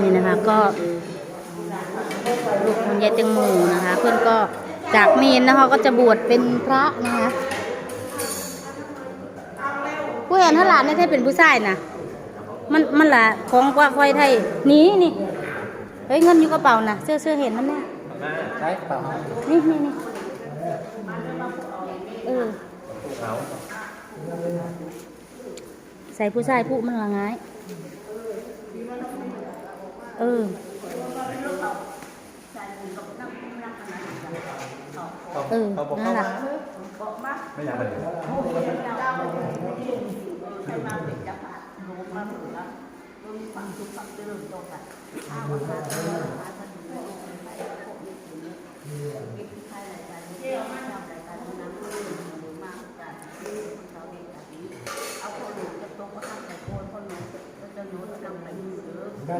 นี่นะคะก็ลูกของยายแตงโมนะคะ เพื่อนก็จากเมนนะคะก็จะบวชเป็นพระนะคะผู้เห็นท่าหลานนี่ถ้าเป็นผู้ชายนะมันมันละของกว่าคอยไทยนี่นี่เฮ้ยเงินอยู่กระเป๋านะเสื้อเสื้อเห็นมันเนี่ยใช่เปล่านี่นี่นี่เออใส่ผู้ชายผู้มันละง่าย เออเออเขาบอกน่ารักไม่อยากเลย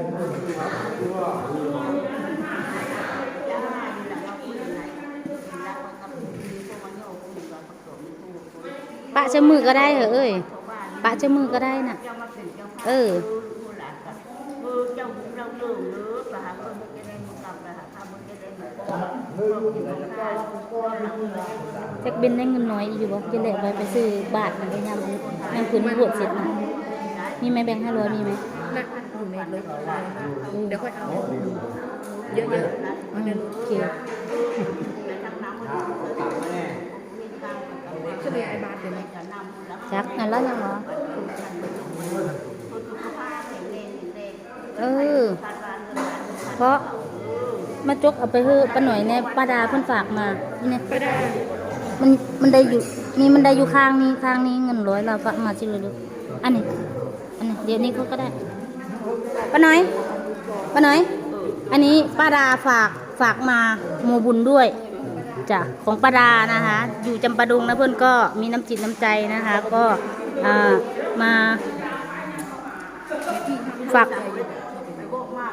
ปะจมือก็ได้เหรอเอ้ยปะจมือก็ได้น่ะ เออจ็คเบนได้เงินน้อยอยู่บ่จะเหลือไว้ไปซื้อบาทมันก็ยำยังคืนบวชเสร็จนะมีไหมแบงค์ห้าร้อยมีไหม นะอยู่ในรถเดี๋ยวค่อยเอา เยอะๆเอาเงินโอเคก็เลยไอ้บาทเดี๋ยวนี้จักนั่นแล้วยังเหรอเออ เพราะมาจกเอาไปเถอป้าหน่อยเนี่ยป้าดาเพิ่นฝากมานี่เนี่ยก็ได้มันมันได้อยู่นี่มันได้อยู่ข้างนี้ข้างนี้เงินร้อยเราก็มาชิเลยดูอันนี้อันนี้เดี๋ยวนี้เขาก็ได้ ป้าน้อยป้าน้อย อันนี้ป้าดาฝากฝากมาโมบุญด้วยจ้ะของป้าดานะคะ อยู่จำปาดงนะเพื่อนก็มีน้ำจิตน้ำใจนะคะ ก็อ่ามาฝาก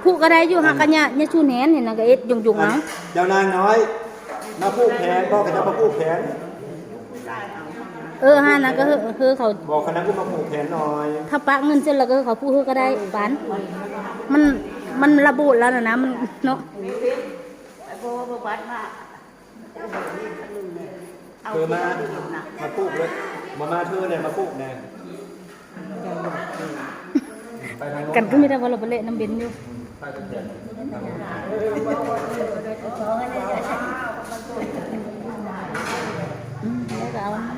ผู้ก็ได้อยู่หากันเนี่ยเนี่ยชูแหนนเนี่ยนะก็เอ็ดยงยงๆเนาะเจ้านางน้อยมาพูกแขนบอกคณะมาพูกแขน เออฮะนะก็คือคือเขาบอกคณะกูมาผูกแขนหน่อย ถ้าปักเงินเสร็จแล้วก็เขาพูดก็ได้ปานมันมันระบุแล้วนะนะมันเนาะเธอมามาพูกเลยมามาเธอเนี่ยมาพูกเนี่ยไปทางโน้นกันก็ไม่ได้ว่าเราไปเละน้ำเบนอยู่อืมแล้วก็เอาอันนั้น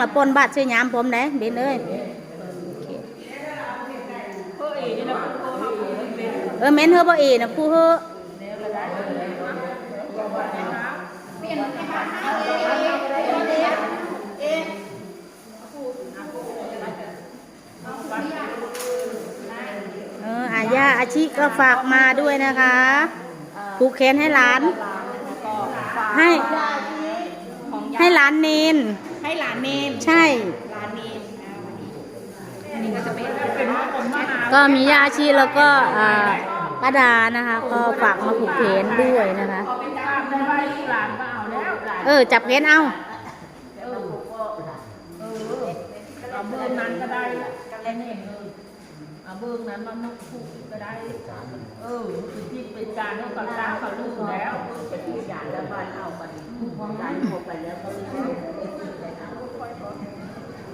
ละปนบาดช่วยยามผมได้เบนเอ้ยเออเม้นเฮอบ่เอนะผู้เฮอเอออาญาอาชิก็ฝากมาด้วยนะคะผูกแขนให้หลาน ให้ให้หลานเนน ให้หลานเนมใช่ หลานเนมอันนี้ก็จะเป็นเป็นมะผมมหาก็มียาอาชีแล้วก็อ่าป้าดานะคะ ก็ฝากมาผูกแขนด้วยนะคะ เป็นตามได้ไหมหลานก็เอาแล้วหลานเออ จับแขนเอาเอาเบอร์นั้นก็ได้กันแล้วเนี่ยเอาเบอร์นั้นมันนกผูกก็ได้ เออคือที่เป็นการต้องกับตามเขาลูกแล้วไปที่ยาแล้วบ้านเอาไปร้านหมดไปแล้วก็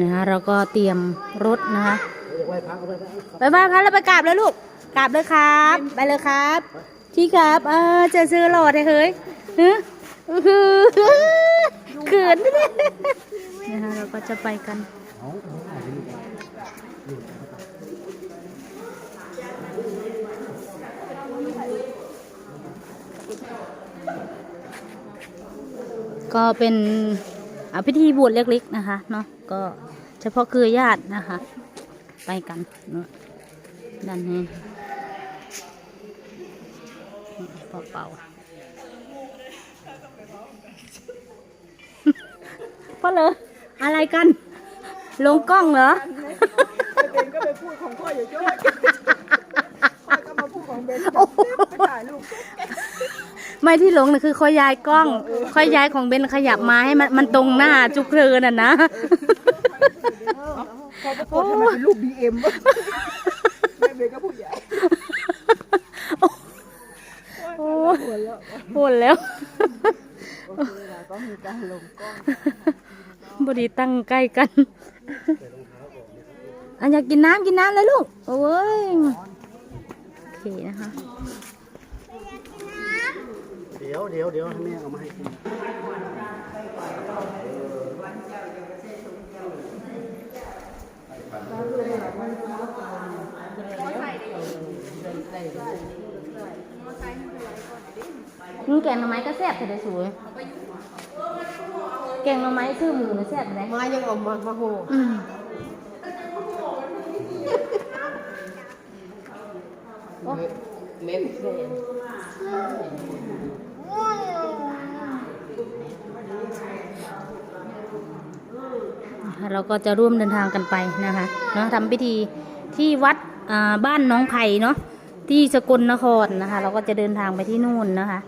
นะคะเราก็เตรียมรถนะคะไปไหว้พระแล้วไปกราบเลยลูกกราบเลยครับ ไปเลยครับ ที่ครับเออเจะซื้อหลอดเฮ้ยฮะอื้อหือเขินเนี่ยนะคะเราก็จะไปกันก็เป็นอ่า พิธีบวชเล็กๆนะคะเนาะก็เฉพาะเครือญาตินะคะ ไปกันเนาะด้านนี้เป่าเป่าพ่อเลยอะไรกัน ลงกล้องเหรอเบนก็ไปพูดของพ่ออยู่ด้วยพ่อก็มาพูดของเบนไปถ่ายรูป ไม่ที่หลงน่ะคือคอยย้ายกล้องคอยย้ายของเบนขยับมาให้มันมันตรงหน้าจุกเพลินอะนะ พอปรากฏให้มันเป็นรูปบีเอ็มแม่เบนก็พูดใหญ่โอ้ยปวดแล้วก็มีการลงกล้องบดีตั้งใกล้กัน อันอยากกินน้ำกินน้ำเลยลูก โอ้ย โอเคนะคะเดี๋ยวเดี๋ยวเดี๋ยวให้แม่เอามาให้กินมึงแกงหน่อไม้ก็แซ่บแต่ได้สวยแกงหน่อไม้ซื้อหมูนะแซ่บไหมมายังออกมามาโหอืมเม้นเบน เราก็จะร่วมเดินทางกันไปนะคะเนาะทำพิธีที่วัดบ้านน้องไผ่เนาะที่สกลนครนะคะ เราก็จะเดินทางไปที่นู่นนะคะ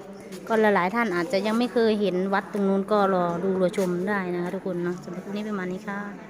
ก็หลายๆท่านอาจจะยังไม่เคยเห็นวัดตรงนู้นก็รอดูรอชมได้นะคะทุกคนเนาะสำหรับคลิปนี้ประมาณนี้ค่ะ